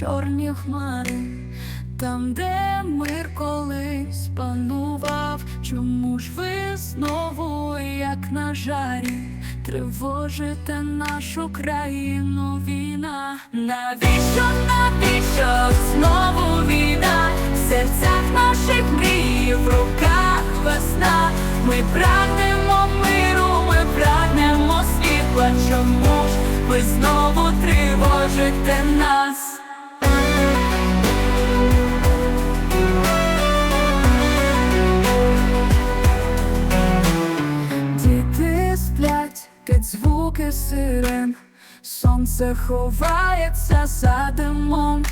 чорні хмари, там, де мир колись панував, чому ж ви знову, як на жарі, тривожите нашу країну війна? Навіщо, навіщо знову війна? В серцях наших мрій, в руках весна. Ми прагнемо миру, ми прагнемо світла. Чому ж ви знову тривожите нас? Діти сплять під звуки сирен, сонце ховається за димом.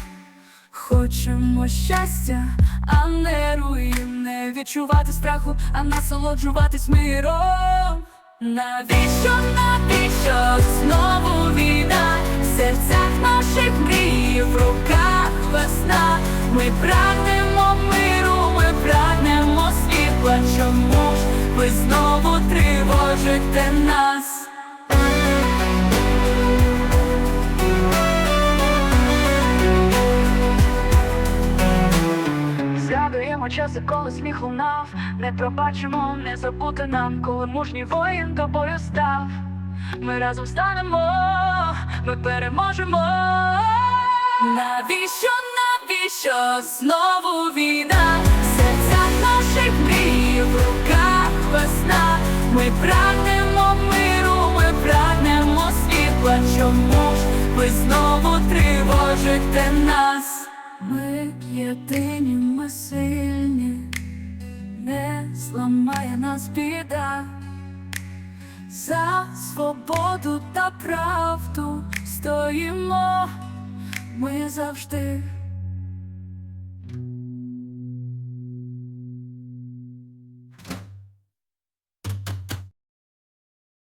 Хочемо щастя, а не руїн, не відчувати страху, а насолоджуватись миром. Навіщо, навіщо весна. Ми прагнемо миру, ми прагнемо світла. Чому ж ви знову тривожите нас? Згадуємо часи, коли сміх лунав Не пробачимо, не забути нам, коли мужній воїн до бою став. Ми разом станемо, ми переможемо. Навіщо, навіщо знову війна? В серцях наших мрій, в руках весна. Ми прагнемо миру, ми прагнемо світла. Чому ж ви знову тривожите нас? Ми єдині, ми сильні, не зламає нас біда. За свободу та правду стоїмо, ми завжди